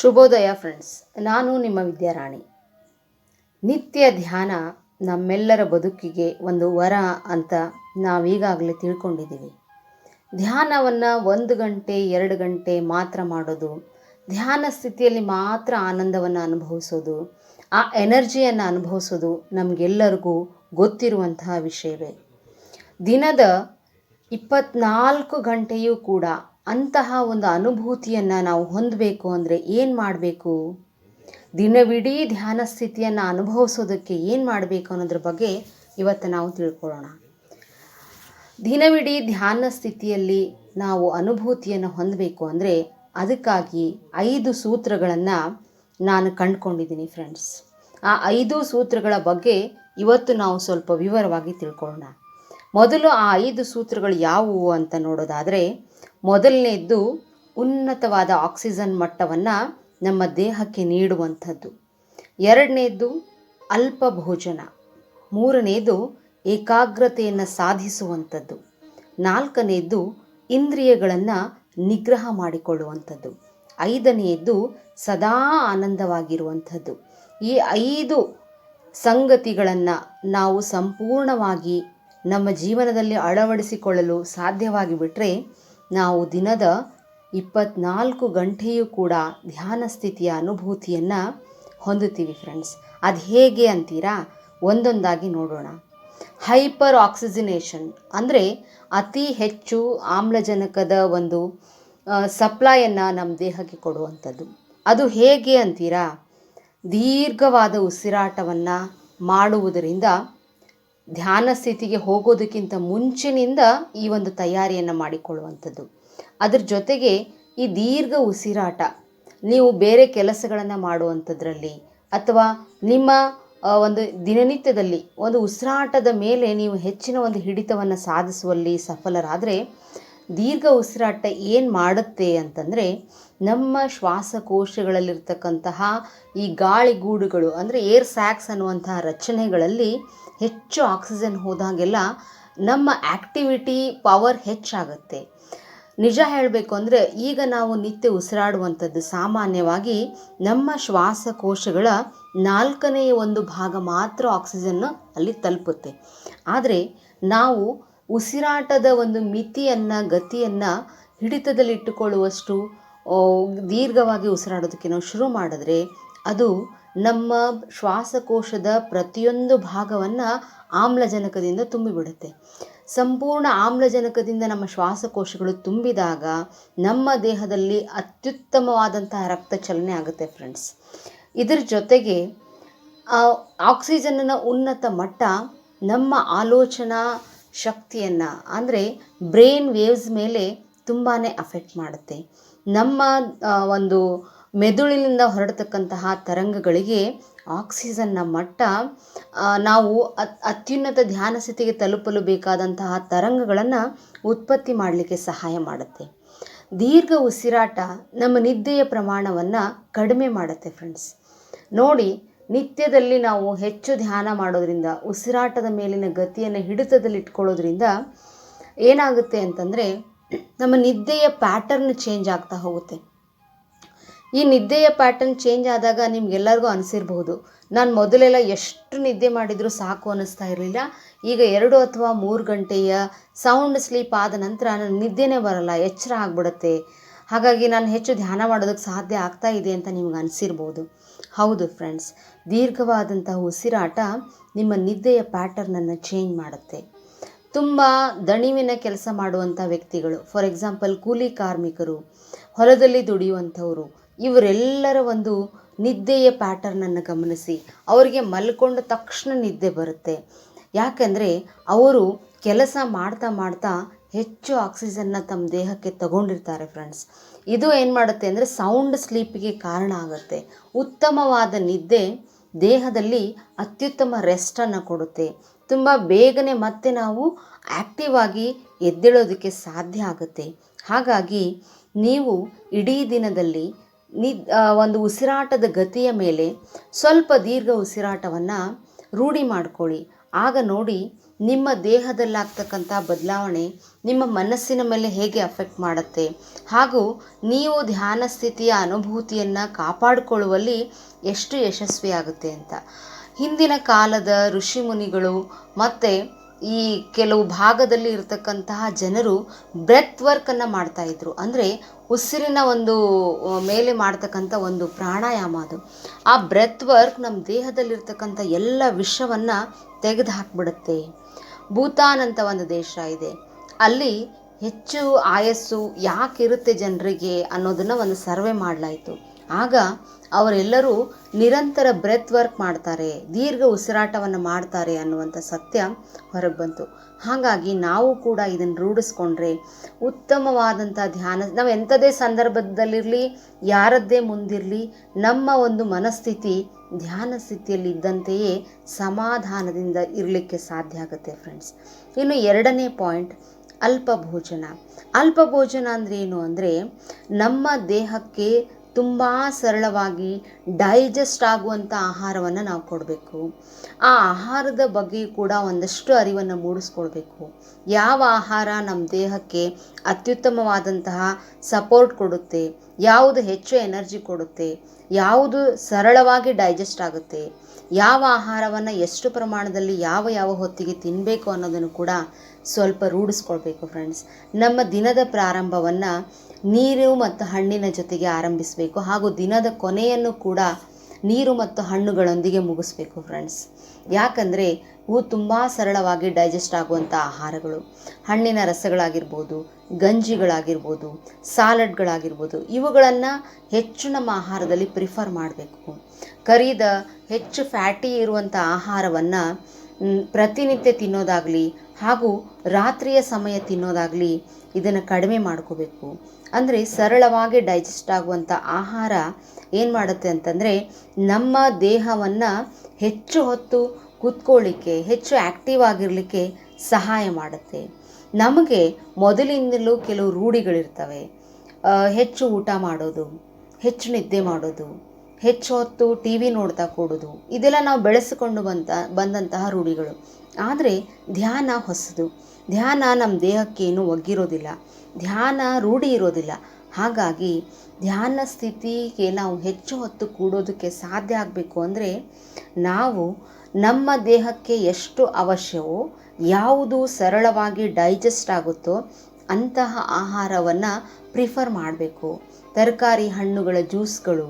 ಶುಭೋದಯ ಫ್ರೆಂಡ್ಸ್ ನಾನು ನಿಮ್ಮ ವಿದ್ಯಾರಾಣಿ. ನಿತ್ಯ ಧ್ಯಾನ ನಮ್ಮೆಲ್ಲರ ಬದುಕಿಗೆ ಒಂದು ವರ ಅಂತ ನಾವೀಗಾಗಲೇ ತಿಳ್ಕೊಂಡಿದ್ದೀವಿ. ಧ್ಯಾನವನ್ನು ಒಂದು ಗಂಟೆ, ಎರಡು ಗಂಟೆ ಮಾತ್ರ ಮಾಡೋದು, ಧ್ಯಾನ ಸ್ಥಿತಿಯಲ್ಲಿ ಮಾತ್ರ ಆನಂದವನ್ನು ಅನುಭವಿಸೋದು, ಆ ಎನರ್ಜಿಯನ್ನು ಅನುಭವಿಸೋದು ನಮಗೆಲ್ಲರಿಗೂ ಗೊತ್ತಿರುವಂತಹ ವಿಷಯವೇ. ದಿನದ ಇಪ್ಪತ್ನಾಲ್ಕು ಗಂಟೆಯೂ ಕೂಡ ಅಂತಹ ಒಂದು ಅನುಭೂತಿಯನ್ನು ನಾವು ಹೊಂದಬೇಕು ಅಂದರೆ ಏನು ಮಾಡಬೇಕು? ದಿನವಿಡೀ ಧ್ಯಾನ ಸ್ಥಿತಿಯನ್ನು ಅನುಭವಿಸೋದಕ್ಕೆ ಏನು ಮಾಡಬೇಕು ಅನ್ನೋದ್ರ ಬಗ್ಗೆ ಇವತ್ತು ನಾವು ತಿಳ್ಕೊಳ್ಳೋಣ. ದಿನವಿಡೀ ಧ್ಯಾನ ಸ್ಥಿತಿಯಲ್ಲಿ ನಾವು ಅನುಭೂತಿಯನ್ನು ಹೊಂದಬೇಕು ಅಂದರೆ ಅದಕ್ಕಾಗಿ ಐದು ಸೂತ್ರಗಳನ್ನು ನಾನು ಕಂಡುಕೊಂಡಿದ್ದೀನಿ ಫ್ರೆಂಡ್ಸ್ ಆ ಐದು ಸೂತ್ರಗಳ ಬಗ್ಗೆ ಇವತ್ತು ನಾವು ಸ್ವಲ್ಪ ವಿವರವಾಗಿ ತಿಳ್ಕೊಳ್ಳೋಣ. ಮೊದಲು ಆ ಐದು ಸೂತ್ರಗಳು ಯಾವುವು ಅಂತ ನೋಡೋದಾದರೆ ಮೊದಲನೇದ್ದು ಉನ್ನತವಾದ ಆಕ್ಸಿಜನ್ ಮಟ್ಟವನ್ನು ನಮ್ಮ ದೇಹಕ್ಕೆ ನೀಡುವಂಥದ್ದು. ಎರಡನೇದ್ದು ಅಲ್ಪ ಭೋಜನ ಮೂರನೇದು ಏಕಾಗ್ರತೆಯನ್ನು ಸಾಧಿಸುವಂಥದ್ದು. ನಾಲ್ಕನೆಯದ್ದು ಇಂದ್ರಿಯಗಳನ್ನು ನಿಗ್ರಹ ಮಾಡಿಕೊಳ್ಳುವಂಥದ್ದು. ಐದನೆಯದ್ದು ಸದಾ ಆನಂದವಾಗಿರುವಂಥದ್ದು. ಈ ಐದು ಸಂಗತಿಗಳನ್ನು ನಾವು ಸಂಪೂರ್ಣವಾಗಿ ನಮ್ಮ ಜೀವನದಲ್ಲಿ ಅಳವಡಿಸಿಕೊಳ್ಳಲು ಸಾಧ್ಯವಾಗಿ ಬಿಟ್ಟರೆ ನಾವು ದಿನದ ಇಪ್ಪತ್ನಾಲ್ಕು ಗಂಟೆಯೂ ಕೂಡ ಧ್ಯಾನ ಸ್ಥಿತಿಯ ಅನುಭೂತಿಯನ್ನು ಹೊಂದುತ್ತೀವಿ ಫ್ರೆಂಡ್ಸ್ ಅದು ಹೇಗೆ ಅಂತೀರಾ? ಒಂದೊಂದಾಗಿ ನೋಡೋಣ. ಹೈಪರ್ ಆಕ್ಸಿಜಿನೇಷನ್ ಅಂದರೆ ಅತಿ ಹೆಚ್ಚು ಆಮ್ಲಜನಕದ ಒಂದು ಸಪ್ಲೈಯನ್ನು ನಮ್ಮ ದೇಹಕ್ಕೆ ಕೊಡುವಂಥದ್ದು. ಅದು ಹೇಗೆ ಅಂತೀರಾ? ದೀರ್ಘವಾದ ಉಸಿರಾಟವನ್ನು ಮಾಡುವುದರಿಂದ ಧ್ಯಾನ ಸ್ಥಿತಿಗೆ ಹೋಗೋದಕ್ಕಿಂತ ಮುಂಚಿನಿಂದ ಈ ಒಂದು ತಯಾರಿಯನ್ನು ಮಾಡಿಕೊಳ್ಳುವಂಥದ್ದು. ಅದ್ರ ಜೊತೆಗೆ ಈ ದೀರ್ಘ ಉಸಿರಾಟ, ನೀವು ಬೇರೆ ಕೆಲಸಗಳನ್ನು ಮಾಡುವಂಥದ್ರಲ್ಲಿ ಅಥವಾ ನಿಮ್ಮ ಒಂದು ದಿನನಿತ್ಯದಲ್ಲಿ ಒಂದು ಉಸಿರಾಟದ ಮೇಲೆ ನೀವು ಹೆಚ್ಚಿನ ಒಂದು ಹಿಡಿತವನ್ನು ಸಾಧಿಸುವಲ್ಲಿ ಸಫಲರಾದರೆ ದೀರ್ಘ ಉಸಿರಾಟ ಏನು ಮಾಡುತ್ತೆ ಅಂತಂದರೆ ನಮ್ಮ ಶ್ವಾಸಕೋಶಗಳಲ್ಲಿರ್ತಕ್ಕಂತಹ ಈ ಗಾಳಿಗೂಡುಗಳು, ಅಂದರೆ ಏರ್ ಸ್ಯಾಕ್ಸ್ ಅನ್ನುವಂತಹ ರಚನೆಗಳಲ್ಲಿ ಹೆಚ್ಚು ಆಕ್ಸಿಜನ್ ಹೋದಾಗೆಲ್ಲ ನಮ್ಮ ಆ್ಯಕ್ಟಿವಿಟಿ ಪವರ್ ಹೆಚ್ಚಾಗುತ್ತೆ. ನಿಜ ಹೇಳಬೇಕು ಅಂದರೆ ಈಗ ನಾವು ನಿತ್ಯ ಉಸಿರಾಡುವಂಥದ್ದು ಸಾಮಾನ್ಯವಾಗಿ ನಮ್ಮ ಶ್ವಾಸಕೋಶಗಳ ನಾಲ್ಕನೆಯ ಒಂದು ಭಾಗ ಮಾತ್ರ ಆಕ್ಸಿಜನ್ನು ಅಲ್ಲಿ ತಲುಪುತ್ತೆ. ಆದರೆ ನಾವು ಉಸಿರಾಟದ ಒಂದು ಮಿತಿಯನ್ನು, ಗತಿಯನ್ನು ಹಿಡಿತದಲ್ಲಿಟ್ಟುಕೊಳ್ಳುವಷ್ಟು ದೀರ್ಘವಾಗಿ ಉಸಿರಾಡೋದಕ್ಕೆ ನಾವು ಶುರು ಮಾಡಿದ್ರೆ ಅದು ನಮ್ಮ ಶ್ವಾಸಕೋಶದ ಪ್ರತಿಯೊಂದು ಭಾಗವನ್ನು ಆಮ್ಲಜನಕದಿಂದ ತುಂಬಿಬಿಡುತ್ತೆ. ಸಂಪೂರ್ಣ ಆಮ್ಲಜನಕದಿಂದ ನಮ್ಮ ಶ್ವಾಸಕೋಶಗಳು ತುಂಬಿದಾಗ ನಮ್ಮ ದೇಹದಲ್ಲಿ ಅತ್ಯುತ್ತಮವಾದಂತಹ ರಕ್ತ ಚಲನೆ ಆಗುತ್ತೆ ಫ್ರೆಂಡ್ಸ್ ಇದರ ಜೊತೆಗೆ ಆಕ್ಸಿಜನ್ನ ಉನ್ನತ ಮಟ್ಟ ನಮ್ಮ ಆಲೋಚನಾ ಶಕ್ತಿಯನ್ನು, ಅಂದರೆ ಬ್ರೈನ್ ವೇವ್ಸ್ ಮೇಲೆ ತುಂಬಾ ಅಫೆಕ್ಟ್ ಮಾಡುತ್ತೆ. ನಮ್ಮ ಒಂದು ಮೆದುಳಿನಿಂದ ಹೊರಡತಕ್ಕಂತಹ ತರಂಗಗಳಿಗೆ ಆಕ್ಸಿಜನ್ನ ಮಟ್ಟ ನಾವು ಅತ್ಯುನ್ನತ ಧ್ಯಾನ ಸ್ಥಿತಿಗೆ ತಲುಪಲು ಬೇಕಾದಂತಹ ತರಂಗಗಳನ್ನು ಉತ್ಪತ್ತಿ ಮಾಡಲಿಕ್ಕೆ ಸಹಾಯ ಮಾಡುತ್ತೆ. ದೀರ್ಘ ಉಸಿರಾಟ ನಮ್ಮ ನಿದ್ದೆಯ ಪ್ರಮಾಣವನ್ನು ಕಡಿಮೆ ಮಾಡುತ್ತೆ ಫ್ರೆಂಡ್ಸ್ ನೋಡಿ ನಿತ್ಯದಲ್ಲಿ ನಾವು ಹೆಚ್ಚು ಧ್ಯಾನ ಮಾಡೋದ್ರಿಂದ, ಉಸಿರಾಟದ ಮೇಲಿನ ಗತಿಯನ್ನು ಹಿಡಿತದಲ್ಲಿ ಇಟ್ಕೊಳ್ಳೋದ್ರಿಂದ ಏನಾಗುತ್ತೆ ಅಂತಂದರೆ, ನಮ್ಮ ನಿದ್ದೆಯ ಪ್ಯಾಟರ್ನ್ ಚೇಂಜ್ ಆಗ್ತಾ ಹೋಗುತ್ತೆ. ಈ ನಿದ್ದೆಯ ಪ್ಯಾಟರ್ನ್ ಚೇಂಜ್ ಆದಾಗ ನಿಮ್ಗೆಲ್ಲರಿಗೂ ಅನಿಸಿರ್ಬಹುದು, ನಾನು ಮೊದಲೆಲ್ಲ ಎಷ್ಟು ನಿದ್ದೆ ಮಾಡಿದರೂ ಸಾಕು ಅನ್ನಿಸ್ತಾ ಇರಲಿಲ್ಲ, ಈಗ ಎರಡು ಅಥವಾ ಮೂರು ಗಂಟೆಯ ಸೌಂಡ್ ಸ್ಲೀಪ್ ಆದ ನಂತರ ನನ್ನ ನಿದ್ದೆನೇ ಬರಲ್ಲ, ಎಚ್ಚರ ಆಗಿಬಿಡುತ್ತೆ. ಹಾಗಾಗಿ ನಾನು ಹೆಚ್ಚು ಧ್ಯಾನ ಮಾಡೋದಕ್ಕೆ ಸಾಧ್ಯ ಆಗ್ತಾ ಇದೆ ಅಂತ ನಿಮ್ಗೆ ಅನಿಸಿರ್ಬೋದು ಹೌದು ಫ್ರೆಂಡ್ಸ್ ದೀರ್ಘವಾದಂತಹ ಉಸಿರಾಟ ನಿಮ್ಮ ನಿದ್ದೆಯ ಪ್ಯಾಟರ್ನನ್ನು ಚೇಂಜ್ ಮಾಡುತ್ತೆ. ತುಂಬ ದಣಿವಿನ ಕೆಲಸ ಮಾಡುವಂಥ ವ್ಯಕ್ತಿಗಳು ಫಾರ್ ಎಕ್ಸಾಂಪಲ್ ಕೂಲಿ ಕಾರ್ಮಿಕರು, ಹೊಲದಲ್ಲಿ ದುಡಿಯುವಂಥವರು, ಇವರೆಲ್ಲರ ಒಂದು ನಿದ್ದೆಯ ಪ್ಯಾಟರ್ನನ್ನು ಗಮನಿಸಿ ಅವರಿಗೆ ಮಲ್ಕೊಂಡ ತಕ್ಷಣ ನಿದ್ದೆ ಬರುತ್ತೆ. ಯಾಕಂದರೆ ಅವರು ಕೆಲಸ ಮಾಡ್ತಾ ಮಾಡ್ತಾ ಹೆಚ್ಚು ಆಕ್ಸಿಜನ್ನ ತಮ್ಮ ದೇಹಕ್ಕೆ ತಗೊಂಡಿರ್ತಾರೆ ಫ್ರೆಂಡ್ಸ್ ಇದು ಏನು ಮಾಡುತ್ತೆ ಅಂದರೆ ಸೌಂಡ್ ಸ್ಲೀಪಿಗೆ ಕಾರಣ ಆಗುತ್ತೆ. ಉತ್ತಮವಾದ ನಿದ್ದೆ ದೇಹದಲ್ಲಿ ಅತ್ಯುತ್ತಮ ರೆಸ್ಟನ್ನು ಕೊಡುತ್ತೆ. ತುಂಬ ಬೇಗನೆ ಮತ್ತೆ ನಾವು ಆ್ಯಕ್ಟಿವ್ ಆಗಿ ಎದ್ದೇಳೋದಕ್ಕೆ ಸಾಧ್ಯ ಆಗುತ್ತೆ. ಹಾಗಾಗಿ ನೀವು ಇಡೀ ದಿನದಲ್ಲಿ ನಿದ್ ಒಂದು ಉಸಿರಾಟದ ಗತಿಯ ಮೇಲೆ ಸ್ವಲ್ಪ ದೀರ್ಘ ಉಸಿರಾಟವನ್ನು ರೂಢಿ ಮಾಡ್ಕೊಳ್ಳಿ. ಆಗ ನೋಡಿ ನಿಮ್ಮ ದೇಹದಲ್ಲಾಗ್ತಕ್ಕಂಥ ಬದಲಾವಣೆ ನಿಮ್ಮ ಮನಸ್ಸಿನ ಮೇಲೆ ಹೇಗೆ ಅಫೆಕ್ಟ್ ಮಾಡುತ್ತೆ? ಹಾಗೂ ನೀವು ಧ್ಯಾನ ಸ್ಥಿತಿಯ ಅನುಭೂತಿಯನ್ನು ಕಾಪಾಡಿಕೊಳ್ಳುವಲ್ಲಿ ಎಷ್ಟು ಯಶಸ್ವಿಯಾಗುತ್ತೆ ಅಂತ. ಹಿಂದಿನ ಕಾಲದ ಋಷಿ ಮುನಿಗಳು ಮತ್ತು ಈ ಕೆಲವು ಭಾಗದಲ್ಲಿ ಇರತಕ್ಕಂತಹ ಜನರು ಬ್ರೆತ್ ವರ್ಕನ್ನು ಮಾಡ್ತಾಯಿದ್ರು ಅಂದರೆ ಉಸಿರಿನ ಒಂದು ಮೇಲೆ ಮಾಡ್ತಕ್ಕಂಥ ಒಂದು ಪ್ರಾಣಾಯಾಮ ಅದು. ಆ ಬ್ರೆತ್ ವರ್ಕ್ ನಮ್ಮ ದೇಹದಲ್ಲಿರ್ತಕ್ಕಂಥ ಎಲ್ಲ ವಿಷವನ್ನು ತೆಗೆದು ಹಾಕಿಬಿಡುತ್ತೆ ಭೂತಾನ್ ಅಂತ ಒಂದು ದೇಶ ಇದೆ. ಅಲ್ಲಿ ಹೆಚ್ಚು ಆಯಸ್ಸು ಯಾಕಿರುತ್ತೆ ಜನರಿಗೆ ಅನ್ನೋದನ್ನು ಒಂದು ಸರ್ವೆ ಮಾಡಲಾಯಿತು. ಆಗ ಅವರೆಲ್ಲರೂ ನಿರಂತರ ಬ್ರೆತ್ ವರ್ಕ್ ಮಾಡ್ತಾರೆ, ದೀರ್ಘ ಉಸಿರಾಟವನ್ನು ಮಾಡ್ತಾರೆ ಅನ್ನುವಂಥ ಸತ್ಯ ಹೊರಗೆ ಬಂತು. ಹಾಗಾಗಿ ನಾವು ಕೂಡ ಇದನ್ನು ರೂಢಿಸ್ಕೊಂಡ್ರೆ ಉತ್ತಮವಾದಂಥ ಧ್ಯಾನ, ನಾವು ಎಂಥದೇ ಸಂದರ್ಭದಲ್ಲಿರಲಿ, ಯಾರದ್ದೇ ಮುಂದಿರಲಿ, ನಮ್ಮ ಒಂದು ಮನಸ್ಥಿತಿ ಧ್ಯಾನ ಸ್ಥಿತಿಯಲ್ಲಿ ಇದ್ದಂತೆಯೇ ಸಮಾಧಾನದಿಂದ ಇರಲಿಕ್ಕೆ ಸಾಧ್ಯ ಆಗುತ್ತೆ ಫ್ರೆಂಡ್ಸ್ ಇನ್ನು ಎರಡನೇ ಪಾಯಿಂಟ್ ಅಲ್ಪ ಭೋಜನ ಅಲ್ಪ ಭೋಜನ ಅಂದರೆ ಏನು? ಅಂದರೆ ನಮ್ಮ ದೇಹಕ್ಕೆ ತುಂಬ ಸರಳವಾಗಿ ಡೈಜೆಸ್ಟ್ ಆಗುವಂಥ ಆಹಾರವನ್ನು ನಾವು ಕೊಡಬೇಕು. ಆ ಆಹಾರದ ಬಗ್ಗೆ ಕೂಡ ಒಂದಷ್ಟು ಅರಿವನ್ನು ಮೂಡಿಸ್ಕೊಳ್ಬೇಕು. ಯಾವ ಆಹಾರ ನಮ್ಮ ದೇಹಕ್ಕೆ ಅತ್ಯುತ್ತಮವಾದಂತಹ ಸಪೋರ್ಟ್ ಕೊಡುತ್ತೆ, ಯಾವುದು ಹೆಚ್ಚು ಎನರ್ಜಿ ಕೊಡುತ್ತೆ, ಯಾವುದು ಸರಳವಾಗಿ ಡೈಜೆಸ್ಟ್ ಆಗುತ್ತೆ, ಯಾವ ಆಹಾರವನ್ನು ಎಷ್ಟು ಪ್ರಮಾಣದಲ್ಲಿ ಯಾವ ಯಾವ ಹೊತ್ತಿಗೆ ತಿನ್ನಬೇಕು ಅನ್ನೋದನ್ನು ಕೂಡ ಸ್ವಲ್ಪ ರೂಢಿಸ್ಕೊಳ್ಬೇಕು ಫ್ರೆಂಡ್ಸ್ ನಮ್ಮ ದಿನದ ಪ್ರಾರಂಭವನ್ನು ನೀರು ಮತ್ತು ಹಣ್ಣಿನ ಜೊತೆಗೆ ಆರಂಭಿಸಬೇಕು. ಹಾಗೂ ದಿನದ ಕೊನೆಯನ್ನು ಕೂಡ ನೀರು ಮತ್ತು ಹಣ್ಣುಗಳೊಂದಿಗೆ ಮುಗಿಸ್ಬೇಕು ಫ್ರೆಂಡ್ಸ್ ಯಾಕಂದರೆ ಇವು ತುಂಬ ಸರಳವಾಗಿ ಡೈಜೆಸ್ಟ್ ಆಗುವಂಥ ಆಹಾರಗಳು. ಹಣ್ಣಿನ ರಸಗಳಾಗಿರ್ಬೋದು, ಗಂಜಿಗಳಾಗಿರ್ಬೋದು ಸಾಲಡ್ಗಳಾಗಿರ್ಬೋದು ಇವುಗಳನ್ನು ಹೆಚ್ಚು ನಮ್ಮ ಆಹಾರದಲ್ಲಿ ಪ್ರಿಫರ್ ಮಾಡಬೇಕು. ಕರಿದ ಹೆಚ್ಚು ಫ್ಯಾಟಿ ಇರುವಂಥ ಆಹಾರವನ್ನು ಪ್ರತಿನಿತ್ಯ ತಿನ್ನೋದಾಗಲಿ ಹಾಗೂ ರಾತ್ರಿಯ ಸಮಯ ತಿನ್ನೋದಾಗಲಿ ಇದನ್ನು ಕಡಿಮೆ ಮಾಡ್ಕೋಬೇಕು. ಅಂದರೆ ಸರಳವಾಗಿ ಡೈಜೆಸ್ಟ್ ಆಗುವಂಥ ಆಹಾರ ಏನು ಮಾಡುತ್ತೆ ಅಂತಂದರೆ ನಮ್ಮ ದೇಹವನ್ನು ಹೆಚ್ಚು ಹೊತ್ತು ಕೂತ್ಕೊಳ್ಳಿಕ್ಕೆ ಹೆಚ್ಚು ಆ್ಯಕ್ಟಿವ್ ಆಗಿರಲಿಕ್ಕೆ ಸಹಾಯ ಮಾಡುತ್ತೆ. ನಮಗೆ ಮೊದಲಿಂದಲೂ ಕೆಲವು ರೂಢಿಗಳಿರ್ತವೆ. ಹೆಚ್ಚು ಊಟ ಮಾಡೋದು, ಹೆಚ್ಚು ನಿದ್ದೆ ಮಾಡೋದು, ಹೆಚ್ಚು ಹೊತ್ತು ಟಿ ವಿ ನೋಡ್ತಾ ಕೂಡೋದು, ಇದೆಲ್ಲ ನಾವು ಬೆಳೆಸಿಕೊಂಡು ಬಂತ, ಬಂದಂತಹ ರೂಢಿಗಳು. ಆದರೆ ಧ್ಯಾನ ಹೊಸದು. ಧ್ಯಾನ ನಮ್ಮ ದೇಹಕ್ಕೇನು ಒಗ್ಗಿರೋದಿಲ್ಲ. ಧ್ಯಾನ ರೂಢಿ ಇರೋದಿಲ್ಲ. ಹಾಗಾಗಿ ಧ್ಯಾನ ಸ್ಥಿತಿಗೆ ನಾವು ಹೆಚ್ಚು ಹೊತ್ತು ಕೂಡೋದಕ್ಕೆ ಸಾಧ್ಯ ಆಗಬೇಕು ಅಂದರೆ ನಾವು ನಮ್ಮ ದೇಹಕ್ಕೆ ಎಷ್ಟು ಅವಶ್ಯವೋ, ಯಾವುದು ಸರಳವಾಗಿ ಡೈಜೆಸ್ಟ್ ಆಗುತ್ತೋ ಅಂತಹ ಆಹಾರವನ್ನು ಪ್ರಿಫರ್ ಮಾಡಬೇಕು. ತರಕಾರಿ ಹಣ್ಣುಗಳ ಜ್ಯೂಸ್ಗಳು,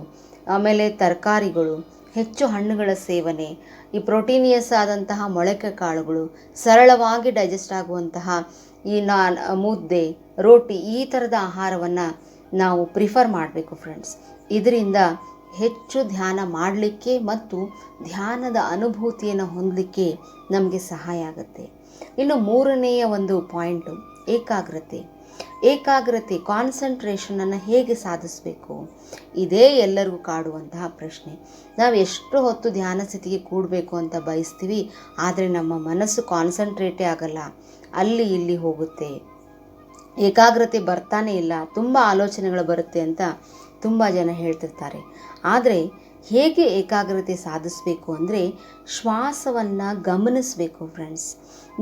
ಆಮೇಲೆ ತರಕಾರಿಗಳು ಹೆಚ್ಚು ಹಣ್ಣುಗಳ ಸೇವನೆ, ಈ ಪ್ರೋಟೀನಿಯಸ್ ಆದಂತಹ ಮೊಳಕೆ ಕಾಳುಗಳು, ಸರಳವಾಗಿ ಡೈಜೆಸ್ಟ್ ಆಗುವಂತಹ ಈ ನಾನ್, ಮುದ್ದೆ, ರೋಟಿ ಈ ಥರದ ಆಹಾರವನ್ನು ನಾವು ಪ್ರಿಫರ್ ಮಾಡಬೇಕು ಫ್ರೆಂಡ್ಸ್. ಇದರಿಂದ ಹೆಚ್ಚು ಧ್ಯಾನ ಮಾಡಲಿಕ್ಕೆ ಮತ್ತು ಧ್ಯಾನದ ಅನುಭೂತಿಯನ್ನು ಹೊಂದಲಿಕ್ಕೆ ನಮಗೆ ಸಹಾಯ ಆಗುತ್ತೆ. ಇನ್ನು ಮೂರನೆಯ ಒಂದು ಪಾಯಿಂಟು ಏಕಾಗ್ರತೆ. ಏಕಾಗ್ರತೆ ಕಾನ್ಸಂಟ್ರೇಷನನ್ನು ಹೇಗೆ ಸಾಧಿಸಬೇಕು? ಇದೇ ಎಲ್ಲರಿಗೂ ಕಾಡುವಂತಹ ಪ್ರಶ್ನೆ. ನಾವು ಎಷ್ಟು ಹೊತ್ತು ಧ್ಯಾನ ಸ್ಥಿತಿಗೆ ಕೂಡಬೇಕು ಅಂತ ಬಯಸ್ತೀವಿ, ಆದರೆ ನಮ್ಮ ಮನಸ್ಸು ಕಾನ್ಸಂಟ್ರೇಟೇ ಆಗಲ್ಲ. ಅಲ್ಲಿ ಇಲ್ಲಿ ಹೋಗುತ್ತೆ. ಏಕಾಗ್ರತೆ ಬರ್ತಾನೆ ಇಲ್ಲ, ತುಂಬ ಆಲೋಚನೆಗಳು ಬರುತ್ತೆ ಅಂತ ತುಂಬ ಜನ ಹೇಳ್ತಿರ್ತಾರೆ. ಆದರೆ ಹೇಗೆ ಏಕಾಗ್ರತೆ ಸಾಧಿಸಬೇಕು ಅಂದರೆ ಶ್ವಾಸವನ್ನು ಗಮನಿಸಬೇಕು ಫ್ರೆಂಡ್ಸ್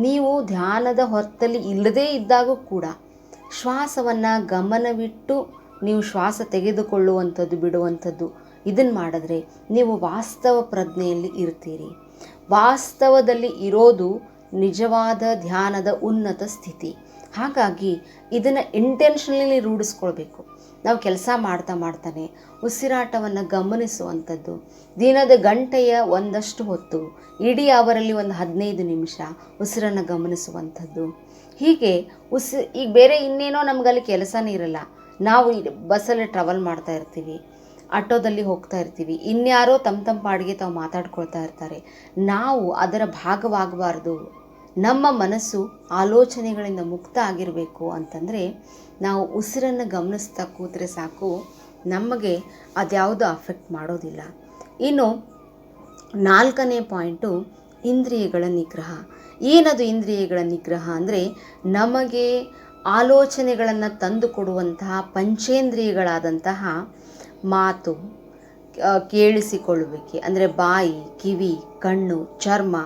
ನೀವು ಧ್ಯಾನದ ಹೊತ್ತಲ್ಲಿ ಇಲ್ಲದೇ ಇದ್ದಾಗೂ ಕೂಡ ಶ್ವಾಸವನ್ನು ಗಮನವಿಟ್ಟು ನೀವು ಶ್ವಾಸ ತೆಗೆದುಕೊಳ್ಳುವಂಥದ್ದು, ಬಿಡುವಂಥದ್ದು. ಇದನ್ನು ಮಾಡಿದ್ರೆ ನೀವು ವಾಸ್ತವ ಪ್ರಜ್ಞೆಯಲ್ಲಿ ಇರ್ತೀರಿ. ವಾಸ್ತವದಲ್ಲಿ ಇರೋದು ನಿಜವಾದ ಧ್ಯಾನದ ಉನ್ನತ ಸ್ಥಿತಿ. ಹಾಗಾಗಿ ಇದನ್ನು ಇಂಟೆನ್ಷನಲಿ ರೂಢಿಸ್ಕೊಳ್ಬೇಕು. ನಾವು ಕೆಲಸ ಮಾಡ್ತಾ ಮಾಡ್ತಾನೆ ಉಸಿರಾಟವನ್ನು ಗಮನಿಸುವಂಥದ್ದು. ದಿನದ ಗಂಟೆಯ ಒಂದಷ್ಟು ಹೊತ್ತು, ಇಡೀ ಅವರಲ್ಲಿ ಒಂದು ಹದಿನೈದು ನಿಮಿಷ ಉಸಿರನ್ನು ಗಮನಿಸುವಂಥದ್ದು. ಹೀಗೆ ಉಸಿ ಈಗ ಬೇರೆ ಇನ್ನೇನೋ ನಮಗಲ್ಲಿ ಕೆಲಸನೇ ಇರಲ್ಲ. ನಾವು ಬಸ್ಸಲ್ಲಿ ಟ್ರಾವೆಲ್ ಮಾಡ್ತಾ ಇರ್ತೀವಿ. ಆಟೋದಲ್ಲಿ ಹೋಗ್ತಾ ಇರ್ತೀವಿ. ಇನ್ಯಾರೋ ತಮ್ಮ ತಮ್ಮ ಪಾಡಿಗೆ ತಾವು ಮಾತಾಡ್ಕೊಳ್ತಾ ಇರ್ತಾರೆ. ನಾವು ಅದರ ಭಾಗವಾಗಬಾರ್ದು. ನಮ್ಮ ಮನಸ್ಸು ಆಲೋಚನೆಗಳಿಂದ ಮುಕ್ತ ಆಗಿರಬೇಕು ಅಂತಂದರೆ ನಾವು ಉಸಿರನ್ನು ಗಮನಿಸ್ತಾ ಕೂತ್ರೆ ಸಾಕು, ನಮಗೆ ಅದ್ಯಾವುದು ಅಫೆಕ್ಟ್ ಮಾಡೋದಿಲ್ಲ. ಇನ್ನು ನಾಲ್ಕನೇ ಪಾಯಿಂಟು ಇಂದ್ರಿಯಗಳ ನಿಗ್ರಹ. ಏನದು ಇಂದ್ರಿಯಗಳ ನಿಗ್ರಹ ಅಂದರೆ ನಮಗೆ ಆಲೋಚನೆಗಳನ್ನು ತಂದು ಕೊಡುವಂತಹ ಪಂಚೇಂದ್ರಿಯಗಳಾದಂತಹ ಮಾತು ಕೇಳಿಸಿಕೊಳ್ಳುವಿಕೆ ಅಂದರೆ ಬಾಯಿ, ಕಿವಿ, ಕಣ್ಣು, ಚರ್ಮ,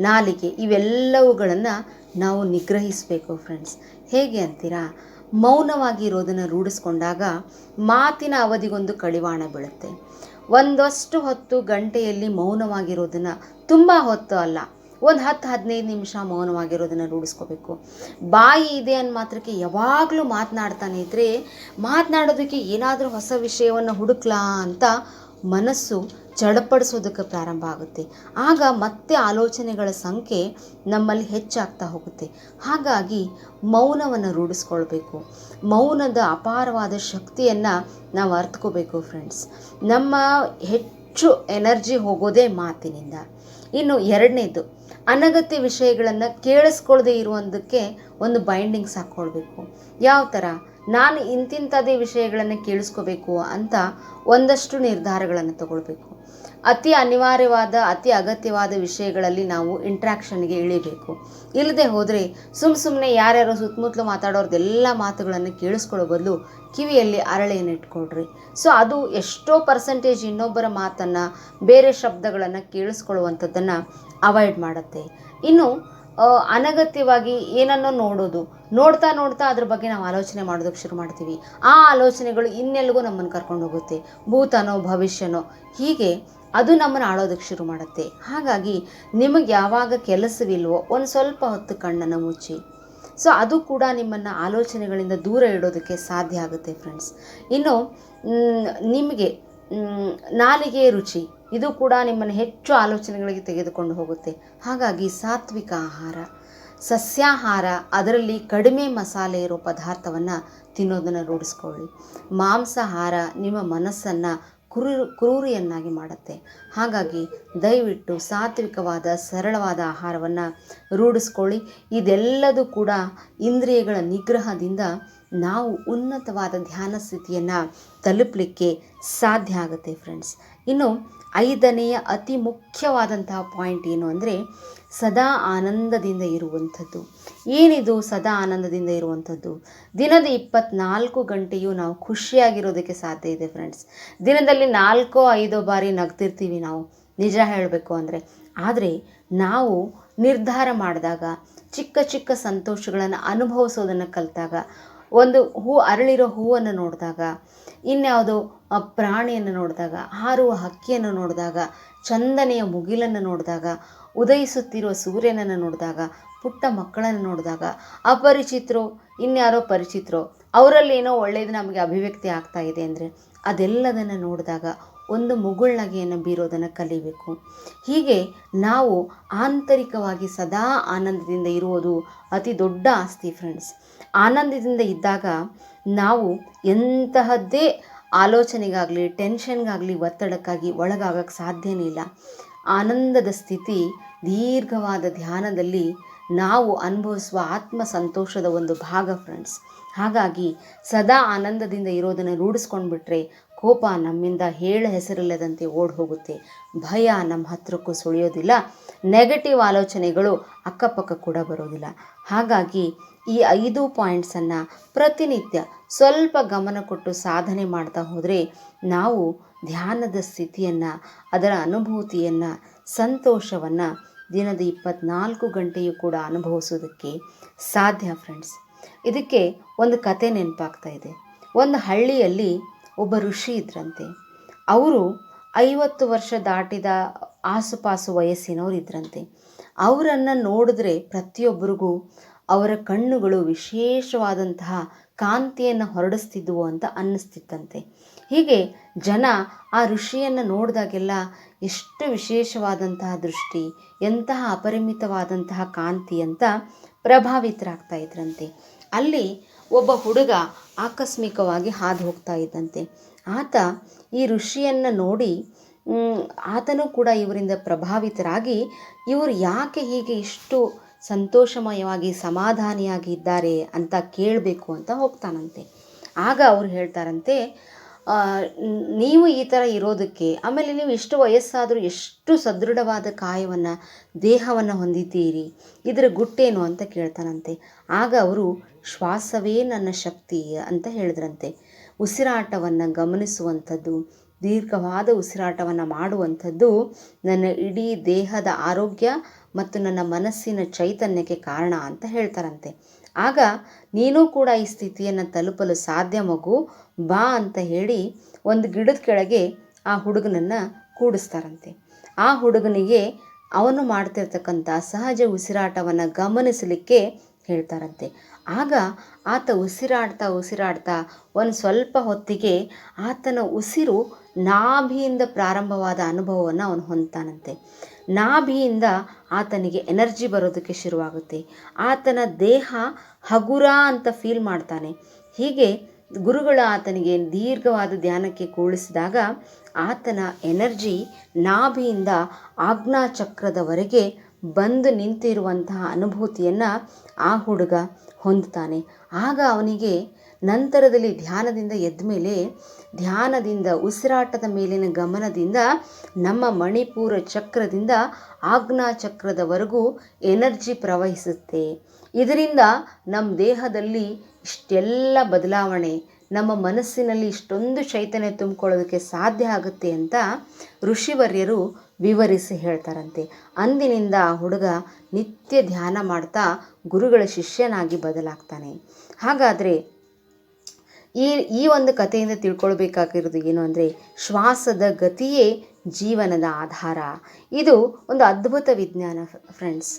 ನಾಲಿಗೆ ಇವೆಲ್ಲವುಗಳನ್ನು ನಾವು ನಿಗ್ರಹಿಸಬೇಕು ಫ್ರೆಂಡ್ಸ್ ಹೇಗೆ ಅಂತೀರಾ? ಮೌನವಾಗಿ ಇರೋದನ್ನು ರೂಢಿಸ್ಕೊಂಡಾಗ ಮಾತಿನ ಅವಧಿಗೊಂದು ಕಡಿವಾಣ ಬೀಳುತ್ತೆ. ಒಂದಷ್ಟು ಹೊತ್ತು ಗಂಟೆಯಲ್ಲಿ ಮೌನವಾಗಿರೋದನ್ನು ತುಂಬ ಹೊತ್ತು ಅಲ್ಲ ಒಂದು ಹತ್ತು ಹದಿನೈದು ನಿಮಿಷ ಮೌನವಾಗಿರೋದನ್ನು ರೂಢಿಸ್ಕೋಬೇಕು. ಬಾಯಿ ಇದೆ ಅನ್ನ ಮಾತ್ರಕ್ಕೆ ಯಾವಾಗಲೂ ಮಾತನಾಡ್ತಾನೆ ಇದ್ದರೆ ಮಾತನಾಡೋದಕ್ಕೆ ಏನಾದರೂ ಹೊಸ ವಿಷಯವನ್ನು ಹುಡುಕ್ಲಾ ಅಂತ ಮನಸ್ಸು ಚಡಪಡಿಸೋದಕ್ಕೆ ಪ್ರಾರಂಭ ಆಗುತ್ತೆ. ಆಗ ಮತ್ತೆ ಆಲೋಚನೆಗಳ ಸಂಖ್ಯೆ ನಮ್ಮಲ್ಲಿ ಹೆಚ್ಚಾಗ್ತಾ ಹೋಗುತ್ತೆ. ಹಾಗಾಗಿ ಮೌನವನ್ನು ರೂಢಿಸ್ಕೊಳ್ಬೇಕು. ಮೌನದ ಅಪಾರವಾದ ಶಕ್ತಿಯನ್ನು ನಾವು ಅರ್ಥಕೋಬೇಕು ಫ್ರೆಂಡ್ಸ್ ನಮ್ಮ ಹೆಚ್ಚು ಎನರ್ಜಿ ಹೋಗೋದೇ ಮಾತಿನಿಂದ. ಇನ್ನು ಎರಡನೇದು ಅನಗತ್ಯ ವಿಷಯಗಳನ್ನು ಕೇಳಿಸ್ಕೊಳ್ಳದೆ ಇರುವುದಕ್ಕೆ ಒಂದು ಬೈಂಡಿಂಗ್ಸ್ ಹಾಕ್ಕೊಳ್ಬೇಕು ಯಾವ ಥರ ನಾನು ಇಂತಿಂಥದೇ ವಿಷಯಗಳನ್ನು ಕೇಳಿಸ್ಕೋಬೇಕು ಅಂತ ಒಂದಷ್ಟು ನಿರ್ಧಾರಗಳನ್ನು ತಗೊಳ್ಬೇಕು. ಅತಿ ಅನಿವಾರ್ಯವಾದ, ಅತಿ ಅಗತ್ಯವಾದ ವಿಷಯಗಳಲ್ಲಿ ನಾವು ಇಂಟ್ರ್ಯಾಕ್ಷನ್ಗೆ ಇಳಿಬೇಕು. ಇಲ್ಲದೆ ಹೋದರೆ ಸುಮ್ಮ ಸುಮ್ಮನೆ ಯಾರ್ಯಾರು ಸುತ್ತಮುತ್ತಲು ಮಾತಾಡೋರ್ದೆಲ್ಲ ಮಾತುಗಳನ್ನು ಕೇಳಿಸ್ಕೊಳ್ಳೋ ಬದಲು ಕಿವಿಯಲ್ಲಿ ಅರಳೆಯನ್ನು ಇಟ್ಕೊಳ್ರಿ. ಸೊ ಅದು ಎಷ್ಟೋ ಪರ್ಸೆಂಟೇಜ್ ಇನ್ನೊಬ್ಬರ ಮಾತನ್ನು, ಬೇರೆ ಶಬ್ದಗಳನ್ನು ಕೇಳಿಸ್ಕೊಳ್ಳುವಂಥದ್ದನ್ನು ಅವಾಯ್ಡ್ ಮಾಡುತ್ತೆ. ಇನ್ನು ಅನಗತ್ಯವಾಗಿ ಏನನ್ನೋ ನೋಡೋದು, ನೋಡ್ತಾ ನೋಡ್ತಾ ಅದ್ರ ಬಗ್ಗೆ ನಾವು ಆಲೋಚನೆ ಮಾಡೋದಕ್ಕೆ ಶುರು ಮಾಡ್ತೀವಿ. ಆ ಆಲೋಚನೆಗಳು ಇನ್ನೆಲ್ಗೂ ನಮ್ಮನ್ನು ಕರ್ಕೊಂಡು ಹೋಗುತ್ತೆ. ಭೂತನೋ, ಭವಿಷ್ಯನೋ, ಹೀಗೆ ಅದು ನಮ್ಮನ್ನು ಆಳೋದಕ್ಕೆ ಶುರು ಮಾಡುತ್ತೆ. ಹಾಗಾಗಿ ನಿಮಗೆ ಯಾವಾಗ ಕೆಲಸವಿಲ್ವೋ ಒಂದು ಸ್ವಲ್ಪ ಹೊತ್ತು ಕಣ್ಣನ್ನು ಮುಚ್ಚಿ. ಸೊ ಅದು ಕೂಡ ನಿಮ್ಮನ್ನು ಆಲೋಚನೆಗಳಿಂದ ದೂರ ಇಡೋದಕ್ಕೆ ಸಾಧ್ಯ ಆಗುತ್ತೆ ಫ್ರೆಂಡ್ಸ್ ಇನ್ನು ನಿಮಗೆ ನಾಲಿಗೆ ರುಚಿ. ಇದು ಕೂಡ ನಿಮ್ಮನ್ನು ಹೆಚ್ಚು ಆಲೋಚನೆಗಳಿಗೆ ತೆಗೆದುಕೊಂಡು ಹೋಗುತ್ತೆ. ಹಾಗಾಗಿ ಸಾತ್ವಿಕ ಆಹಾರ, ಸಸ್ಯಾಹಾರ, ಅದರಲ್ಲಿ ಕಡಿಮೆ ಮಸಾಲೆ ಇರೋ ಪದಾರ್ಥವನ್ನು ತಿನ್ನೋದನ್ನು ರೂಢಿಸ್ಕೊಳ್ಳಿ. ಮಾಂಸಾಹಾರ ನಿಮ್ಮ ಮನಸ್ಸನ್ನು ಕುರು ಕ್ರೂರಿಯನ್ನಾಗಿ ಮಾಡುತ್ತೆ. ಹಾಗಾಗಿ ದಯವಿಟ್ಟು ಸಾತ್ವಿಕವಾದ, ಸರಳವಾದ ಆಹಾರವನ್ನು ರೂಢಿಸ್ಕೊಳ್ಳಿ. ಇದೆಲ್ಲದೂ ಕೂಡ ಇಂದ್ರಿಯಗಳ ನಿಗ್ರಹದಿಂದ ನಾವು ಉನ್ನತವಾದ ಧ್ಯಾನ ಸ್ಥಿತಿಯನ್ನು ತಲುಪಲಿಕ್ಕೆ ಸಾಧ್ಯ ಆಗುತ್ತೆ ಫ್ರೆಂಡ್ಸ್ ಇನ್ನು ಐದನೆಯ ಅತಿ ಮುಖ್ಯವಾದಂತಹ ಪಾಯಿಂಟ್ ಏನು ಅಂದರೆ ಸದಾ ಆನಂದದಿಂದ ಇರುವಂಥದ್ದು. ಏನಿದು ಸದಾ ಆನಂದದಿಂದ ಇರುವಂಥದ್ದು? ದಿನದ ಇಪ್ಪತ್ನಾಲ್ಕು ಗಂಟೆಯೂ ನಾವು ಖುಷಿಯಾಗಿರೋದಕ್ಕೆ ಸಾಧ್ಯ ಇದೆ ಫ್ರೆಂಡ್ಸ್ ದಿನದಲ್ಲಿ ನಾಲ್ಕೋ, ಐದೋ ಬಾರಿ ನಗ್ತಿರ್ತೀವಿ ನಾವು. ನಿಜ ಹೇಳಬೇಕು ಅಂದರೆ. ಆದರೆ ನಾವು ನಿರ್ಧಾರ ಮಾಡಿದಾಗ, ಚಿಕ್ಕ ಚಿಕ್ಕ ಸಂತೋಷಗಳನ್ನು ಅನುಭವಿಸೋದನ್ನು ಕಲಿತಾಗ, ಒಂದು ಹೂ ಅರಳಿರೋ ಹೂವನ್ನು ನೋಡಿದಾಗ, ಇನ್ಯಾವುದೋ ಪ್ರಾಣಿಯನ್ನು ನೋಡಿದಾಗ, ಹಾರುವ ಹಕ್ಕಿಯನ್ನು ನೋಡಿದಾಗ, ಚಂದನೆಯ ಮುಗಿಲನ್ನು ನೋಡಿದಾಗ ಉದಯಿಸುತ್ತಿರುವ ಸೂರ್ಯನನ್ನು ನೋಡಿದಾಗ, ಪುಟ್ಟ ಮಕ್ಕಳನ್ನು ನೋಡಿದಾಗ, ಅಪರಿಚಿತರು, ಇನ್ಯಾರೋ ಪರಿಚಿತರು, ಅವರಲ್ಲಿ ಏನೋ ಒಳ್ಳೆಯದು ನಮಗೆ ಅಭಿವ್ಯಕ್ತಿ ಆಗ್ತಾ ಇದೆ ಅಂದರೆ ಅದೆಲ್ಲದನ್ನು ನೋಡಿದಾಗ ಒಂದು ಮುಗುಳ್ನಗೆಯನ್ನು ಬೀರೋದನ್ನು ಕಲಿಬೇಕು. ಹೀಗೆ ನಾವು ಆಂತರಿಕವಾಗಿ ಸದಾ ಆನಂದದಿಂದ ಇರುವುದು ಅತಿ ದೊಡ್ಡ ಆಸ್ತಿ ಫ್ರೆಂಡ್ಸ್ ಆನಂದದಿಂದ ಇದ್ದಾಗ ನಾವು ಎಂತಹದ್ದೇ ಆಲೋಚನೆಗಾಗಲಿ ಟೆನ್ಷನ್ಗಾಗಲಿ ಒತ್ತಡಕ್ಕಾಗಿ ಒಳಗಾಗಕ್ಕೆ ಸಾಧ್ಯನೇ ಇಲ್ಲ. ಆನಂದದ ಸ್ಥಿತಿ ದೀರ್ಘವಾದ ಧ್ಯಾನದಲ್ಲಿ ನಾವು ಅನುಭವಿಸುವ ಆತ್ಮ ಸಂತೋಷದ ಒಂದು ಭಾಗ ಫ್ರೆಂಡ್ಸ್ ಹಾಗಾಗಿ ಸದಾ ಆನಂದದಿಂದ ಇರೋದನ್ನು ರೂಢಿಸ್ಕೊಂಡ್ಬಿಟ್ರೆ ಕೋಪ ನಮ್ಮಿಂದ ಹೇಳ ಹೆಸರಿಲ್ಲದಂತೆ ಓಡ್ ಹೋಗುತ್ತೆ. ಭಯ ನಮ್ಮ ಹತ್ರಕ್ಕೂ ಸುಳಿಯೋದಿಲ್ಲ. ನೆಗೆಟಿವ್ ಆಲೋಚನೆಗಳು ಅಕ್ಕಪಕ್ಕ ಕೂಡ ಬರೋದಿಲ್ಲ. ಹಾಗಾಗಿ ಈ ಐದು ಪಾಯಿಂಟ್ಸನ್ನು ಪ್ರತಿನಿತ್ಯ ಸ್ವಲ್ಪ ಗಮನ ಕೊಟ್ಟು ಸಾಧನೆ ಮಾಡ್ತಾ ಹೋದರೆ ನಾವು ಧ್ಯಾನದ ಸ್ಥಿತಿಯನ್ನು, ಅದರ ಅನುಭೂತಿಯನ್ನು, ಸಂತೋಷವನ್ನು ದಿನದ ಇಪ್ಪತ್ನಾಲ್ಕು ಗಂಟೆಯೂ ಕೂಡ ಅನುಭವಿಸೋದಕ್ಕೆ ಸಾಧ್ಯ ಫ್ರೆಂಡ್ಸ್ ಇದಕ್ಕೆ ಒಂದು ಕತೆ ನೆನಪಾಗ್ತಾ ಇದೆ. ಒಂದು ಹಳ್ಳಿಯಲ್ಲಿ ಒಬ್ಬ ಋಷಿ ಇದ್ರಂತೆ. ಅವರು ಐವತ್ತು ವರ್ಷ ದಾಟಿದ ಆಸುಪಾಸು ವಯಸ್ಸಿನವ್ರು ಇದ್ರಂತೆ. ಅವರನ್ನು ನೋಡಿದ್ರೆ ಪ್ರತಿಯೊಬ್ಬರಿಗೂ ಅವರ ಕಣ್ಣುಗಳು ವಿಶೇಷವಾದಂತಹ ಕಾಂತಿಯನ್ನು ಹೊರಡಿಸ್ತಿದ್ವು ಅಂತ ಅನ್ನಿಸ್ತಿತ್ತಂತೆ. ಹೀಗೆ ಜನ ಆ ಋಷಿಯನ್ನು ನೋಡಿದಾಗೆಲ್ಲ ಎಷ್ಟು ವಿಶೇಷವಾದಂತಹ ದೃಷ್ಟಿ, ಎಂತಹ ಅಪರಿಮಿತವಾದಂತಹ ಕಾಂತಿ ಅಂತ ಪ್ರಭಾವಿತರಾಗ್ತಾ ಇದ್ರಂತೆ. ಅಲ್ಲಿ ಒಬ್ಬ ಹುಡುಗ ಆಕಸ್ಮಿಕವಾಗಿ ಹಾದು ಹೋಗ್ತಾ ಇದ್ದಂತೆ. ಆತ ಈ ಋಷಿಯನ್ನು ನೋಡಿ ಆತನೂ ಕೂಡ ಇವರಿಂದ ಪ್ರಭಾವಿತರಾಗಿ, ಇವರು ಯಾಕೆ ಹೀಗೆ ಇಷ್ಟು ಸಂತೋಷಮಯವಾಗಿ ಸಮಾಧಾನಿಯಾಗಿ ಇದ್ದಾರೆ ಅಂತ ಕೇಳಬೇಕು ಅಂತ ಹೋಗ್ತಾನಂತೆ. ಆಗ ಅವ್ರು ಹೇಳ್ತಾರಂತೆ ನೀವು ಈ ಥರ ಇರೋದಕ್ಕೆ, ಆಮೇಲೆ ನೀವು ಎಷ್ಟು ವಯಸ್ಸಾದರೂ ಎಷ್ಟು ಸದೃಢವಾದ ಕಾಯವನ್ನು, ದೇಹವನ್ನು ಹೊಂದಿದ್ದೀರಿ, ಇದರ ಗುಟ್ಟೇನು ಅಂತ ಕೇಳ್ತಾನಂತೆ. ಆಗ ಅವರು ಶ್ವಾಸವೇ ನನ್ನ ಶಕ್ತಿ ಅಂತ ಹೇಳಿದ್ರಂತೆ. ಉಸಿರಾಟವನ್ನು ಗಮನಿಸುವಂಥದ್ದು, ದೀರ್ಘವಾದ ಉಸಿರಾಟವನ್ನು ಮಾಡುವಂಥದ್ದು ನನ್ನ ಇಡೀ ದೇಹದ ಆರೋಗ್ಯ ಮತ್ತು ನನ್ನ ಮನಸ್ಸಿನ ಚೈತನ್ಯಕ್ಕೆ ಕಾರಣ ಅಂತ ಹೇಳ್ತಾರಂತೆ. ಆಗ ನೀನು ಕೂಡ ಈ ಸ್ಥಿತಿಯನ್ನು ತಲುಪಲು ಸಾಧ್ಯ ಮಗು, ಬಾ ಅಂತ ಹೇಳಿ ಒಂದು ಗಿಡದ ಕೆಳಗೆ ಆ ಹುಡುಗನನ್ನು ಕೂಡಿಸ್ತಾರಂತೆ. ಆ ಹುಡುಗನಿಗೆ ಅವನು ಮಾಡ್ತಿರ್ತಕ್ಕಂಥ ಸಹಜ ಉಸಿರಾಟವನ್ನು ಗಮನಿಸಲಿಕ್ಕೆ ಹೇಳ್ತಾರಂತೆ. ಆಗ ಆತ ಉಸಿರಾಡ್ತಾ ಉಸಿರಾಡ್ತಾ ಒಂದು ಸ್ವಲ್ಪ ಹೊತ್ತಿಗೆ ಆತನ ಉಸಿರು ನಾಭಿಯಿಂದ ಪ್ರಾರಂಭವಾದ ಅನುಭವವನ್ನು ಅವನು ಹೊಂದ್ತಾನಂತೆ. ನಾಭಿಯಿಂದ ಆತನಿಗೆ ಎನರ್ಜಿ ಬರೋದಕ್ಕೆ ಶುರುವಾಗುತ್ತೆ. ಆತನ ದೇಹ ಹಗುರ ಅಂತ ಫೀಲ್ ಮಾಡ್ತಾನೆ. ಹೀಗೆ ಗುರುಗಳು ಆತನಿಗೆ ದೀರ್ಘವಾದ ಧ್ಯಾನಕ್ಕೆ ಕೂಳಿಸಿದಾಗ ಆತನ ಎನರ್ಜಿ ನಾಭಿಯಿಂದ ಆಜ್ಞಾಚಕ್ರದವರೆಗೆ ಬಂದು ನಿಂತಿರುವಂತಹ ಅನುಭೂತಿಯನ್ನು ಆ ಹುಡುಗ ಹೊಂದುತ್ತಾನೆ. ಆಗ ಅವನಿಗೆ ನಂತರದಲ್ಲಿ ಧ್ಯಾನದಿಂದ ಎದ್ದ ಮೇಲೆ ಧ್ಯಾನದಿಂದ ಉಸಿರಾಟದ ಮೇಲಿನ ಗಮನದಿಂದ ನಮ್ಮ ಮಣಿಪೂರ ಚಕ್ರದಿಂದ ಆಜ್ಞಾ ಚಕ್ರದವರೆಗೂ ಎನರ್ಜಿ ಪ್ರವಹಿಸುತ್ತೆ. ಇದರಿಂದ ನಮ್ಮ ದೇಹದಲ್ಲಿ ಇಷ್ಟೆಲ್ಲ ಬದಲಾವಣೆ, ನಮ್ಮ ಮನಸ್ಸಿನಲ್ಲಿ ಇಷ್ಟೊಂದು ಚೈತನ್ಯ ತುಂಬಿಕೊಳ್ಳೋದಕ್ಕೆ ಸಾಧ್ಯ ಆಗುತ್ತೆ ಅಂತ ಋಷಿವರ್ಯರು ವಿವರಿಸಿ ಹೇಳ್ತಾರಂತೆ. ಅಂದಿನಿಂದ ಆ ಹುಡುಗ ನಿತ್ಯ ಧ್ಯಾನ ಮಾಡ್ತಾ ಗುರುಗಳ ಶಿಷ್ಯನಾಗಿ ಬದಲಾಗ್ತಾನೆ. ಹಾಗಾದರೆ ಈ ಈ ಒಂದು ಕಥೆಯಿಂದ ತಿಳ್ಕೊಳ್ಬೇಕಾಗಿರೋದು ಏನು ಅಂದರೆ ಶ್ವಾಸದ ಗತಿಯೇ ಜೀವನದ ಆಧಾರ. ಇದು ಒಂದು ಅದ್ಭುತ ವಿಜ್ಞಾನ ಫ್ರೆಂಡ್ಸ್.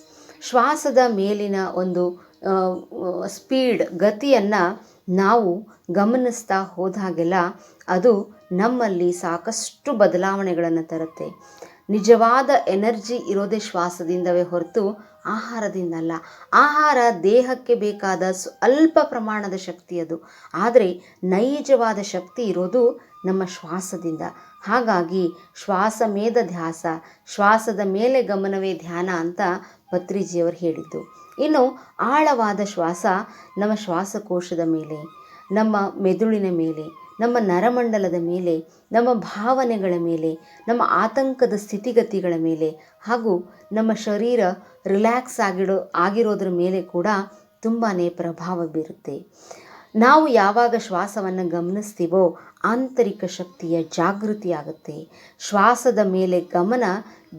ಶ್ವಾಸದ ಮೇಲಿನ ಒಂದು ಸ್ಪೀಡ್, ಗತಿಯನ್ನು ನಾವು ಗಮನಿಸ್ತಾ ಹೋದಾಗೆಲ್ಲ ಅದು ನಮ್ಮಲ್ಲಿ ಸಾಕಷ್ಟು ಬದಲಾವಣೆಗಳನ್ನು ತರುತ್ತೆ. ನಿಜವಾದ ಎನರ್ಜಿ ಇರೋದೇ ಶ್ವಾಸದಿಂದವೇ ಹೊರತು ಆಹಾರದಿಂದಲ್ಲ. ಆಹಾರ ದೇಹಕ್ಕೆ ಬೇಕಾದ ಸ್ವಲ್ಪ ಪ್ರಮಾಣದ ಶಕ್ತಿ ಅದು. ಆದರೆ ನೈಜವಾದ ಶಕ್ತಿ ಇರೋದು ನಮ್ಮ ಶ್ವಾಸದಿಂದ. ಹಾಗಾಗಿ ಶ್ವಾಸ ಮೇದ ಧ್ಯಾಸ, ಶ್ವಾಸದ ಮೇಲೆ ಗಮನವೇ ಧ್ಯಾನ ಅಂತ ಪತ್ರಿಜಿಯವರು ಹೇಳಿದ್ದು. ಇನ್ನು ಆಳವಾದ ಶ್ವಾಸ ನಮ್ಮ ಶ್ವಾಸಕೋಶದ ಮೇಲೆ, ನಮ್ಮ ಮೆದುಳಿನ ಮೇಲೆ ನಮ್ಮ ನರಮಂಡಲದ ಮೇಲೆ, ನಮ್ಮ ಭಾವನೆಗಳ ಮೇಲೆ, ನಮ್ಮ ಆತಂಕದ ಸ್ಥಿತಿಗತಿಗಳ ಮೇಲೆ ಹಾಗೂ ನಮ್ಮ ಶರೀರ ರಿಲ್ಯಾಕ್ಸ್ ಆಗಿಡೋ, ಆಗಿರೋದ್ರ ಮೇಲೆ ಕೂಡ ತುಂಬಾ ಪ್ರಭಾವ ಬೀರುತ್ತೆ. ನಾವು ಯಾವಾಗ ಶ್ವಾಸವನ್ನು ಗಮನಿಸ್ತೀವೋ ಆಂತರಿಕ ಶಕ್ತಿಯ ಜಾಗೃತಿ ಆಗುತ್ತೆ ಶ್ವಾಸದ ಮೇಲೆ ಗಮನ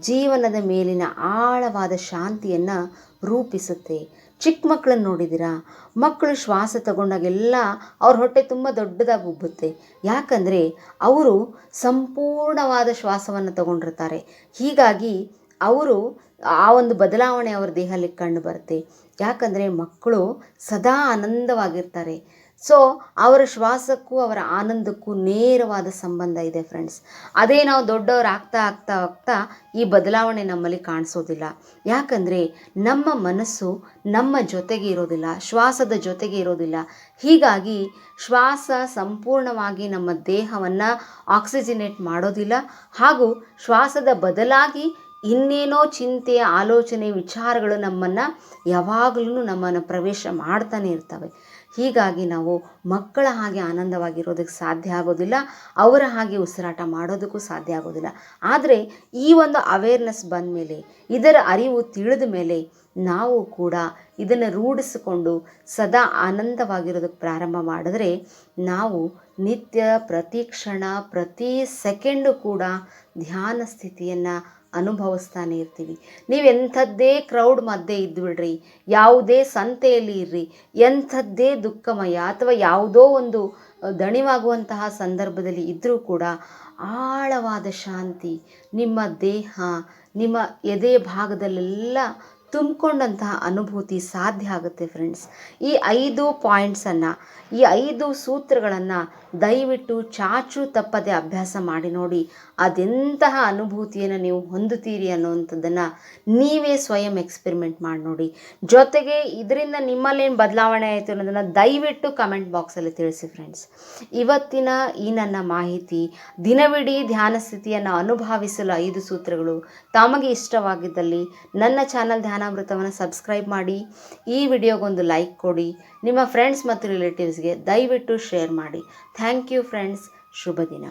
ಜೀವನದ ಮೇಲಿನ ಆಳವಾದ ಶಾಂತಿಯನ್ನು ರೂಪಿಸುತ್ತೆ. ಚಿಕ್ಕ ಮಕ್ಕಳನ್ನ ನೋಡಿದ್ದೀರಾ ಮಕ್ಕಳು ಶ್ವಾಸ ತಗೊಂಡಾಗೆಲ್ಲ ಅವ್ರ ಹೊಟ್ಟೆ ತುಂಬ ದೊಡ್ಡದಾಗಿ ಉಬ್ಬುತ್ತೆ. ಯಾಕಂದರೆ ಅವರು ಸಂಪೂರ್ಣವಾದ ಶ್ವಾಸವನ್ನು ತಗೊಂಡಿರ್ತಾರೆ. ಹೀಗಾಗಿ ಅವರು ಆ ಒಂದು ಬದಲಾವಣೆ ಅವ್ರ ದೇಹದಲ್ಲಿ ಕಂಡು ಬರುತ್ತೆ. ಯಾಕಂದರೆ ಮಕ್ಕಳು ಸದಾ ಆನಂದವಾಗಿರ್ತಾರೆ. ಸೊ ಅವರ ಶ್ವಾಸಕ್ಕೂ, ಅವರ ಆನಂದಕ್ಕೂ ನೇರವಾದ ಸಂಬಂಧ ಇದೆ ಫ್ರೆಂಡ್ಸ್ ಅದೇ ನಾವು ದೊಡ್ಡವ್ರು ಆಗ್ತಾ ಆಗ್ತಾ ಆಗ್ತಾ ಈ ಬದಲಾವಣೆ ನಮ್ಮಲ್ಲಿ ಕಾಣಿಸೋದಿಲ್ಲ. ಯಾಕಂದರೆ ನಮ್ಮ ಮನಸ್ಸು ನಮ್ಮ ಜೊತೆಗೆ ಇರೋದಿಲ್ಲ, ಶ್ವಾಸದ ಜೊತೆಗೆ ಇರೋದಿಲ್ಲ. ಹೀಗಾಗಿ ಶ್ವಾಸ ಸಂಪೂರ್ಣವಾಗಿ ನಮ್ಮ ದೇಹವನ್ನು ಆಕ್ಸಿಜಿನೇಟ್ ಮಾಡೋದಿಲ್ಲ. ಹಾಗೂ ಶ್ವಾಸದ ಬದಲಾಗಿ ಇನ್ನೇನೋ ಚಿಂತೆ, ಆಲೋಚನೆ, ವಿಚಾರಗಳು ನಮ್ಮನ್ನು ಯಾವಾಗಲೂ ನಮ್ಮನ್ನು ಪ್ರವೇಶ ಮಾಡ್ತಾನೆ ಇರ್ತವೆ. ಹೀಗಾಗಿ ನಾವು ಮಕ್ಕಳ ಹಾಗೆ ಆನಂದವಾಗಿರೋದಕ್ಕೆ ಸಾಧ್ಯ ಆಗೋದಿಲ್ಲ, ಅವರ ಹಾಗೆ ಉಸಿರಾಟ ಮಾಡೋದಕ್ಕೂ ಸಾಧ್ಯ ಆಗೋದಿಲ್ಲ. ಆದರೆ ಈ ಒಂದು ಅವೇರ್ನೆಸ್ ಬಂದ ಮೇಲೆ, ಇದರ ಅರಿವು ತಿಳಿದ ಮೇಲೆ ನಾವು ಕೂಡ ಇದನ್ನು ರೂಢಿಸಿಕೊಂಡು ಸದಾ ಆನಂದವಾಗಿರೋದಕ್ಕೆ ಪ್ರಾರಂಭ ಮಾಡಿದ್ರೆ ನಾವು ನಿತ್ಯ ಪ್ರತಿ ಕ್ಷಣ, ಪ್ರತಿ ಸೆಕೆಂಡು ಕೂಡ ಧ್ಯಾನ ಸ್ಥಿತಿಯನ್ನು ಅನುಭವಿಸ್ತಾನೆ ಇರ್ತೀವಿ. ನೀವು ಎಂಥದ್ದೇ ಕ್ರೌಡ್ ಮಧ್ಯೆ ಇದ್ದುಬಿಡ್ರಿ ಯಾವುದೇ ಸಂತೆಯಲ್ಲಿ ಇರ್ರಿ, ಎಂಥದ್ದೇ ದುಃಖಮಯ ಅಥವಾ ಯಾವುದೋ ಒಂದು ದಣಿವಾಗುವಂತಹ ಸಂದರ್ಭದಲ್ಲಿ ಇದ್ದರೂ ಕೂಡ ಆಳವಾದ ಶಾಂತಿ, ನಿಮ್ಮ ದೇಹ, ನಿಮ್ಮ ಎದೆ ಭಾಗದಲ್ಲೆಲ್ಲ ತುಂಬಿಕೊಂಡಂತಹ ಅನುಭೂತಿ ಸಾಧ್ಯ ಆಗುತ್ತೆ ಫ್ರೆಂಡ್ಸ್ ಈ ಐದು ಪಾಯಿಂಟ್ಸನ್ನು ಈ ಐದು ಸೂತ್ರಗಳನ್ನು ದಯವಿಟ್ಟು ಚಾಚು ತಪ್ಪದೆ ಅಭ್ಯಾಸ ಮಾಡಿ ನೋಡಿ. ಅದೆಂತಹ ಅನುಭೂತಿಯನ್ನು ನೀವು ಹೊಂದುತ್ತೀರಿ ಅನ್ನುವಂಥದ್ದನ್ನು ನೀವೇ ಸ್ವಯಂ ಎಕ್ಸ್ಪೆರಿಮೆಂಟ್ ಮಾಡಿ ನೋಡಿ. ಜೊತೆಗೆ ಇದರಿಂದ ನಿಮ್ಮಲ್ಲೇನು ಬದಲಾವಣೆ ಆಯಿತು ಅನ್ನೋದನ್ನು ದಯವಿಟ್ಟು ಕಮೆಂಟ್ ಬಾಕ್ಸಲ್ಲಿ ತಿಳಿಸಿ ಫ್ರೆಂಡ್ಸ್ ಇವತ್ತಿನ ಈ ನನ್ನ ಮಾಹಿತಿ, ದಿನವಿಡೀ ಧ್ಯಾನ ಸ್ಥಿತಿಯನ್ನು ಅನುಭವಿಸಲು ಐದು ಸೂತ್ರಗಳು ತಮಗೆ ಇಷ್ಟವಾಗಿದ್ದಲ್ಲಿ ನನ್ನ ಚಾನಲ್ ಧ್ಯಾನಾಮೃತವನ್ನು ಸಬ್ಸ್ಕ್ರೈಬ್ ಮಾಡಿ, ಈ ವಿಡಿಯೋಗೊಂದು ಲೈಕ್ ಕೊಡಿ, ನಿಮ್ಮ ಫ್ರೆಂಡ್ಸ್ ಮತ್ತು ರಿಲೇಟಿವ್ಸ್ಗೆ ದಯವಿಟ್ಟು ಶೇರ್ ಮಾಡಿ. ಥ್ಯಾಂಕ್ ಯು ಫ್ರೆಂಡ್ಸ್ ಶುಭ ದಿನ